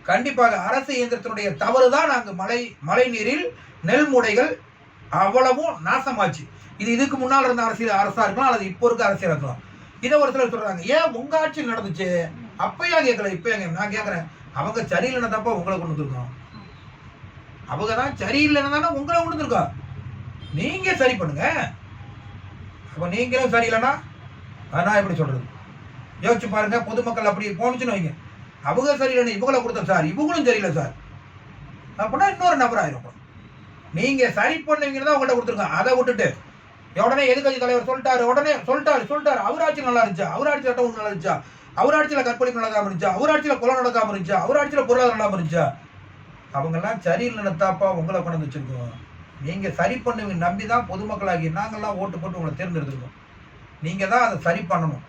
[SPEAKER 2] கண்டிப்பாக அரசு இயந்திரத்தினுடைய தவறுதான் அங்கு மழை மழை நீரில் நெல் மூடைகள் அவ்வளவும் நாசமாச்சு. இது இதுக்கு முன்னால் இருந்த அரசியல் அரசாக இருக்கலாம் அல்லது இப்போ இருக்க அரசியல் இருக்கலாம். இதை ஒரு சிலர் சொல்கிறாங்க ஏன் உங்க ஆட்சியில் நடந்துச்சு? அப்பயா கேட்கல இப்போ எங்க நான் கேட்குறேன் அவங்க சரியில்லைன்னா தப்பா உங்களை கொண்டு வந்துருக்கோம். அவங்க தான் சரியில்லைன்னு தானே உங்களை கொண்டு வந்திருக்கோம். நீங்க சரி பண்ணுங்க. அப்போ நீங்களும் சரியில்லைன்னா நான் எப்படி சொல்றது. யோசிச்சு பாருங்க பொதுமக்கள் அப்படி போனுச்சுன்னு வைங்க. அவங்க சரியில்லைன்னு இவங்களை கொடுத்தோம் சார் இவங்களும் சரியில்லை சார். அப்படின்னா இன்னொரு நபர் ஆயிரும். நீங்கள் நீங்க சரி பண்ணுவீங்கன்னு தான் உங்கள்கிட்ட கொடுத்துருக்கோம் அதை விட்டுட்டு. உடனே எதிர்கட்சி தலைவர் சொல்லிட்டாரு? உடனே சொல்லிட்டாரு சொல்லிட்டாரு. அவர் ஆட்சி நல்லா இருந்துச்சா? அவர் ஆட்சி சட்டம் நல்லா இருந்துச்சா? அவர் ஆட்சியில் கற்பழிப்பு நடக்காம இருந்துச்சா? அவர் ஆட்சியில் கொலை நடக்காம இருந்துச்சா? அவர் ஆட்சியில் பொருளாதாரம் இல்லாம இருந்துச்சா? அவங்கெல்லாம் சரியில்லைன்னு தாப்பா உங்களை கொண்டு வந்து வச்சிருக்கோம். நீங்க சரி பண்ணுவீங்க நம்பி தான் பொதுமக்களாகி நாங்கள்லாம் ஓட்டு போட்டு உங்களை தேர்ந்தெடுத்துருக்கோம். நீங்க தான் அதை சரி பண்ணணும்.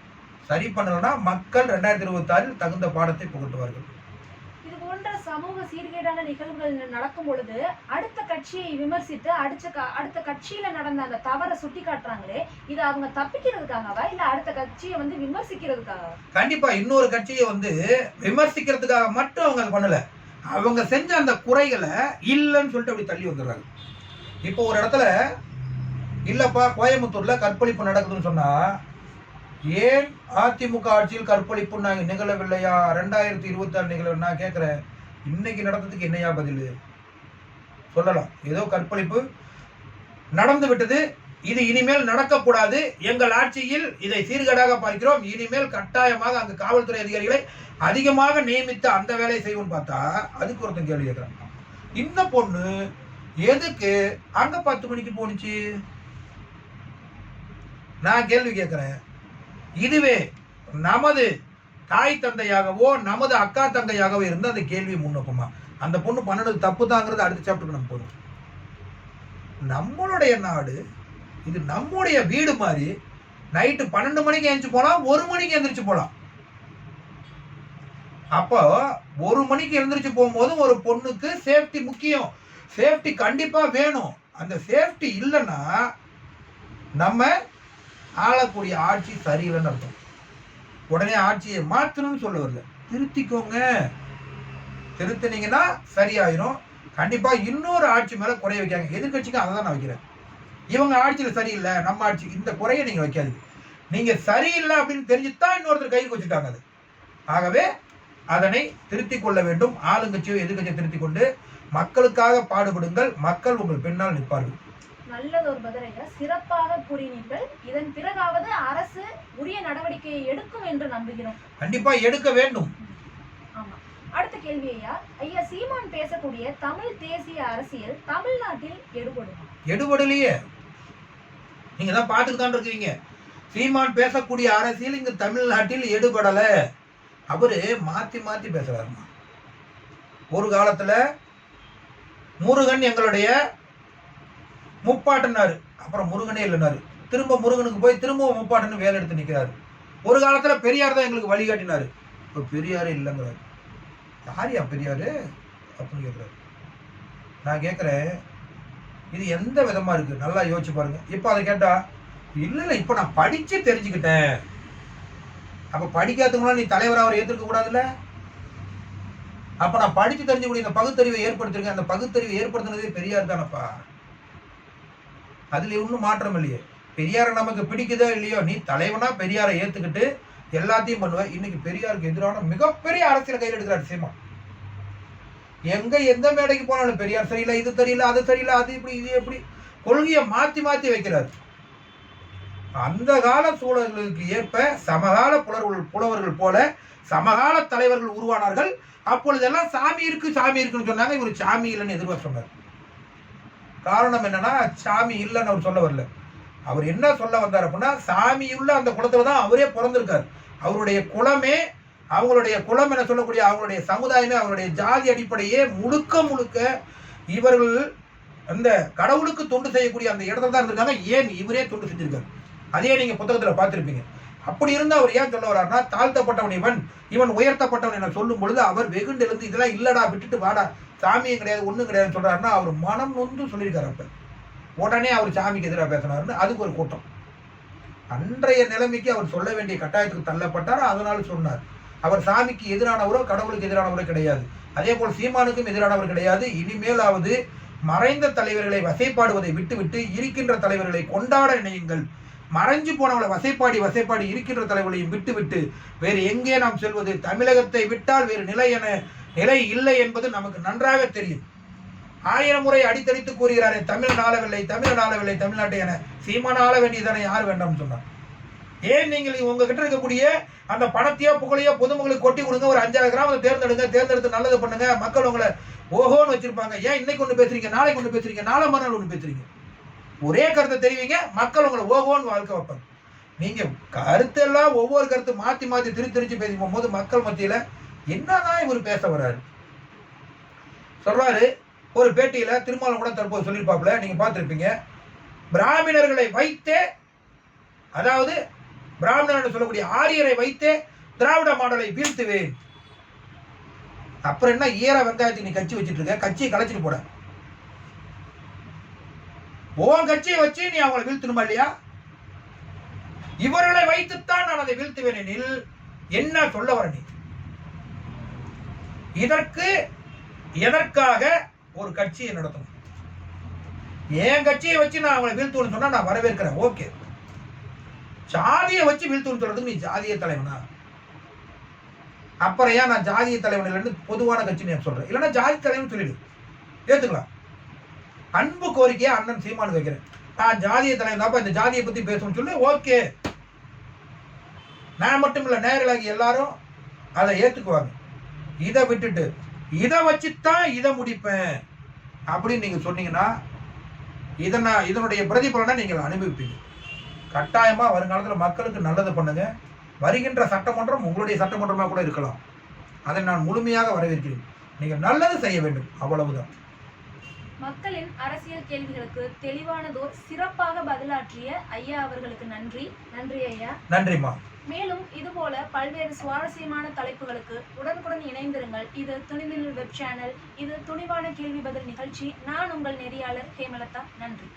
[SPEAKER 2] சரி பண்ணணும்னா மக்கள் ரெண்டாயிரத்தி இருபத்தாறில் தகுந்த பாடத்தை புகட்டுவார்கள்.
[SPEAKER 1] சமூக சீர்கேடான நிகழ்வுகள் நடக்கும் பொழுது அடுத்த கட்சியை விமர்சித்து அடுத்த அடுத்த கட்சியில நடந்த அந்த தவறை சுட்டி காட்டுறாங்களே இது அவங்க தப்பிக்கிறதுக்காகவா? இல்ல அடுத்த கட்சியை வந்து விமர்சிக்கிறதுக்காகவா?
[SPEAKER 2] கண்டிப்பா இன்னொரு கட்சியை வந்து விமர்சிக்கிறதுக்காக மட்டும் அவங்க அதை பண்ணல. அவங்க செஞ்ச அந்த குறைகளை இல்லைன்னு சொல்லிட்டு அப்படி தள்ளி வந்துடுறாங்க. இப்போ ஒரு இடத்துல இல்லப்பா கோயம்புத்தூர்ல கற்பழிப்பு நடக்குதுன்னு சொன்னா ஏன் அதிமுக ஆட்சியில் கற்பழிப்பு நாங்கள் நிகழவில்லையா? ரெண்டாயிரத்தி இருபத்தி ஆறு நிகழ்வு நான் கேட்குறேன் இன்னைக்கு நடந்ததுக்கு என்னையா பதில்? சொல்லலாம். ஏதோ கற்பழிப்பு நடந்து விட்டது. இது இனிமேல் நடக்கக்கூடாது. எங்கள் ஆட்சியில் இதை சீர்கேடாக பார்க்கிறோம். இனிமேல் கட்டாயமாக அங்கு காவல்துறை அதிகாரிகளை அதிகமாக நியமித்து அந்த வேலையை செய்வோம்னு பார்த்தா அதுக்கு ஒருத்தன் கேள்வி கேட்குறான். இந்த பொண்ணு எதுக்கு அங்க பத்து மணிக்கு போணுச்சு? நான் கேள்வி கேட்குறேன். இதுவே நமது தாய் தந்தையாகவோ நமது அக்கா தங்கையாகவோ இருந்து அந்த கேள்வி முன்னோக்குமா அந்த பொண்ணு பண்ணது தப்பு தாங்கிறது அடுத்த சாப்பிட்டு நம்ம போதும் நம்மளுடைய நாடு இது நம்முடைய வீடு மாதிரி நைட்டு பன்னெண்டு மணிக்கு எழுந்துச்சு போகலாம் ஒரு மணிக்கு எழுந்திரிச்சு போகலாம் அப்போ ஒரு மணிக்கு எழுந்திரிச்சு போகும்போது ஒரு பொண்ணுக்கு சேஃப்டி முக்கியம். சேஃப்டி கண்டிப்பாக வேணும். அந்த சேஃப்டி இல்லைன்னா நம்ம ஆளக்கூடிய ஆட்சி சரியில்லைன்னு அர்த்தம். உடனே ஆட்சியை மாற்றணும்னு சொல்ல வரல. திருத்திக்கோங்க. திருத்தினீங்கன்னா சரியாயிரும். கண்டிப்பாக இன்னொரு ஆட்சி மேலே குறைய வைக்காங்க. எதிர்கட்சிக்கு அதை தான் நான் வைக்கிறேன். இவங்க ஆட்சியில் சரியில்லை. நம்ம ஆட்சி இந்த குறையை நீங்கள் வைக்காதீங்க. நீங்கள் சரியில்லை அப்படின்னு தெரிஞ்சுதான் இன்னொருத்தர் கையில் வச்சுட்டாங்க அது. ஆகவே அதனை திருத்திக் கொள்ள வேண்டும். ஆளுங்கட்சியோ எதிர்கட்சியோ திருத்திக் கொண்டு மக்களுக்காக பாடுபடுங்கள். மக்கள் உங்கள் பின்னால் நிற்பார்கள்.
[SPEAKER 1] நல்லதொரு பதிலையா சிறப்பாக கூறினீர்கள். இதன் பிறகாவது அரசு உரிய நடவடிக்கையை எடுக்கும் என்று நம்புகிறோம்.
[SPEAKER 2] கண்டிப்பா எடுக்க வேண்டும்.
[SPEAKER 1] ஆமா. அடுத்த கேள்வி ஐயா ஐயா சீமான் பேசக்கூடிய தமிழ் தேசிய அரசியல் தமிழ்நாட்டில் எடுபடுமா.
[SPEAKER 2] எடுபடலையே. நீங்க தான் பார்த்துட்டு தான் இருக்கீங்க. சீமான் பேசக்கூடிய அரசியல் இங்க தமிழ்நாட்டில் எடுபடல. அவரு மாத்தி மாத்தி பேசுறாருமா? ஒரு காலத்துல முருகன் எங்களுடைய முப்பாட்டனாரு. அப்புறம் முருகனே இல்லைனாரு. திரும்ப முருகனுக்கு போய் திரும்பவும் முப்பாட்டன்னு வேலை எடுத்து நிற்கிறாரு ஒரு காலத்தில் பெரியார் தான் எங்களுக்கு வழிகாட்டினார் இப்போ பெரியாரே இல்லைங்கிறாரு. யாரியா பெரியார்? அப்படின்னு கேட்குறாரு நான் கேட்குறேன் இது எந்த விதமாக இருக்குது நல்லா யோசிச்சு பாருங்கள் இப்போ அதை கேட்டால் இல்லை இல்லை இப்போ நான் படித்து தெரிஞ்சுக்கிட்டேன். அப்போ படிக்காதவங்களாம் நீ தலைவர் அவரை ஏற்றுக்க கூடாதுல்ல? அப்போ நான் படித்து தெரிஞ்சுக்கூடிய இந்த பகுத்தறிவை ஏற்படுத்திருக்கேன். அந்த பகுத்தறிவை ஏற்படுத்தினதே பெரியார் தானப்பா. அதில் ஒன்றும் மாற்றம் இல்லையே. பெரியாரை நமக்கு பிடிக்குதோ இல்லையோ நீ தலைவனா பெரியாரை ஏத்துக்கிட்டு எல்லாத்தையும் பண்ணுவ. இன்னைக்கு பெரியாருக்கு எதிரான மிகப்பெரிய அரசியல் கையில் எடுக்கிறார் சீமா. எங்க எந்த மேடைக்கு போனாலும் பெரியார் சரியில்லை இது தெரியல அது சரியில்லை அது இப்படி இது எப்படி? கொள்கையை மாத்தி மாத்தி வைக்கிறார். அந்த கால சூழல்களுக்கு ஏற்ப சமகால புலவர்கள் புலவர்கள் போல சமகால தலைவர்கள் உருவானார்கள். அப்பொழுதெல்லாம் சாமி இருக்கு சாமி இருக்குன்னு சொன்னாங்க. இவர் சாமி இல்லைன்னு எதிர்பார்க்க சொன்னார். காரணம் என்னன்னா சாமி இல்லைன்னு அவர் சொல்ல வரல. அவர் என்ன சொல்ல வந்தார் அப்படின்னா சாமியுள்ள அந்த குளத்தில் தான் அவரே பிறந்திருக்கார். அவருடைய குலமே அவங்களுடைய குளம் என சொல்லக்கூடிய அவங்களுடைய சமுதாயமே அவருடைய ஜாதி அடிப்படையே முழுக்க முழுக்க இவர்கள் அந்த கடவுளுக்கு தொண்டு செய்யக்கூடிய அந்த இடத்துல தான் இருந்திருக்காங்க. ஏன் இவரே தொண்டு செஞ்சிருக்காரு? அதே நீங்கள் புத்தகத்தில் பார்த்துருப்பீங்க. அப்படி இருந்து அவர் ஏன் சொல்ல வர்றாருன்னா தாழ்த்தப்பட்டவன் இவன் இவன் உயர்த்தப்பட்டவன் என சொல்லும் பொழுது அவர் வெகுண்டு இதெல்லாம் இல்லடா விட்டுட்டு வாடா சாமியும் கிடையாது ஒன்றும் கிடையாதுன்னு சொல்கிறாருன்னா அவர் மனம் நொந்து சொல்லியிருக்காரு அப்ப. உடனே அவர் சாமிக்கு எதிராக பேசினார்னு அதுக்கு ஒரு கூட்டம். அன்றைய நிலைமைக்கு அவர் சொல்ல வேண்டிய கட்டாயத்துக்கு தள்ளப்பட்டார்? அதனால சொன்னார். அவர் சாமிக்கு எதிரானவரோ கடவுளுக்கு எதிரானவரோ கிடையாது. அதே போல் சீமானுக்கும் எதிரானவர் கிடையாது. இனிமேலாவது மறைந்த தலைவர்களை வசைப்பாடுவதை விட்டுவிட்டு இருக்கின்ற தலைவர்களை கொண்டாட நினையுங்கள் மறைஞ்சு போனவளை வசைப்பாடி வசைப்பாடி இருக்கின்ற தலைவர்களையும் விட்டுவிட்டு வேறு எங்கே நாம் செல்வது? தமிழகத்தை விட்டால் வேறு நிலை என நிலை இல்லை என்பது நமக்கு நன்றாக தெரியும். ஆயிரம் முறை அடித்தடித்து கூறுகிறாரே தமிழன் ஆளவில்லை தமிழன் ஆளவில்லை தமிழ்நாட்டை என. சீமான ஆள வேண்டியதானே யார் வேண்டாம்னு சொன்னார். ஏன் நீங்கள் உங்ககிட்ட இருக்கக்கூடிய அந்த பணத்தையோ புகழையோ பொதுமக்களுக்கு கொட்டி கொடுங்க ஒரு அஞ்சாறு கிராமத்தை தேர்ந்தெடுங்க தேர்ந்தெடுத்து நல்லது பண்ணுங்க மக்கள் உங்களை ஓஹோன்னு வச்சிருப்பாங்க. ஏன் இன்னைக்கு ஒன்று பேசுறீங்க நாளைக்கு ஒன்று பேசுறீங்க நாளை மறுநாள் ஒன்று பேசுறீங்க? ஒரே கருத்தை தெரிவிங்க மக்கள் உங்களை ஓஹோன்னு வாழ்க்கை வைப்பாங்க. நீங்க கருத்தெல்லாம் ஒவ்வொரு கருத்து மாத்தி மாத்தி திரு திருச்சி பேசி போகும்போது மக்கள் மத்தியில என்னதான் இவர் பேச வர்றாரு? சொல்றாரு ஒரு பேட்டியில திருமாவளவன் கூட தற்போது சொல்லியிருப்பாப்புல நீங்க பார்த்துருப்பீங்க. பிராமணர்களை வைத்தே அதாவது பிராமணர் என்று சொல்லக்கூடிய ஆரியரை வைத்தே திராவிட மாடலை வீழ்த்துவேன். அப்புறம் என்ன ஈர வெங்காயத்துக்கு நீ கட்சி வச்சிட்டு இருக்க கட்சியை கலைச்சிட்டு போட. உன் கட்சியை வச்சு நீ அவங்களை வீழ்த்தணுமா இல்லையா? இவர்களை வைத்துத்தான் நான் அதை வீழ்த்துவேன் எனில் என்ன சொல்ல வர நீ? இதற்கு எதற்காக ஒரு கட்சியை நடத்தணும். என் கட்சியை வச்சு நான் அவங்களை வீழ்த்துவேன்னு சொன்னா நான் வரவேற்கிறேன். ஓகே. ஜாதியை வச்சு வீழ்த்துன்னு சொல்றதுக்கு நீ ஜாதிய தலைவனா? அப்புறம் ஏன் நான் ஜாதிய தலைவன் இல்லைன்னு பொதுவான கட்சி நான் சொல்றேன். இல்லைன்னா ஜாதி தலைவன் சொல்லிடு. ஏத்துக்கலாம். அன்பு கோரிக்கையை அண்ணன் சீமானு வைக்கிறேன். நான் ஜாதிய தலைவன் தான்ப்பா இந்த ஜாதியை பத்தி பேசணும்னு சொல்லி. ஓகே. நான் மட்டும் இல்லை நேரலாகி எல்லாரும் அதை ஏத்துக்குவாங்க. இதை விட்டுட்டு இதை வச்சுத்தான் இதை முடிப்பேன். அப்படின்னு நீங்க சொன்னீங்கன்னா இதை நான் இதனுடைய பிரதிபலனை நீங்கள் அனுபவிப்பீங்க. கட்டாயமா வருங்காலத்துல மக்களுக்கு நல்லது பண்ணுங்க. வருகின்ற சட்டமன்றம் உங்களுடைய சட்டமன்றமா கூட இருக்கலாம். அதை நான் முழுமையாக வரவேற்கிறேன். நீங்கள் நல்லது செய்ய வேண்டும். அவ்வளவுதான்.
[SPEAKER 1] மக்களின் அரசியல் கேள்விகளுக்கு தெளிவானதோர் சிறப்பாக பதிலாற்றிய ஐயா அவர்களுக்கு நன்றி. நன்றி ஐயா.
[SPEAKER 2] நன்றிம்மா.
[SPEAKER 1] மேலும் இதுபோல பல்வேறு சுவாரஸ்யமான தலைப்புகளுக்கு உடனுக்குடன் இணைந்திருங்கள். இது துணிநிலை வெப் சேனல் இது துணிவான கேள்வி பதில் நிகழ்ச்சி. நான் உங்கள் நெறியாளர் ஹேமலதா. நன்றி.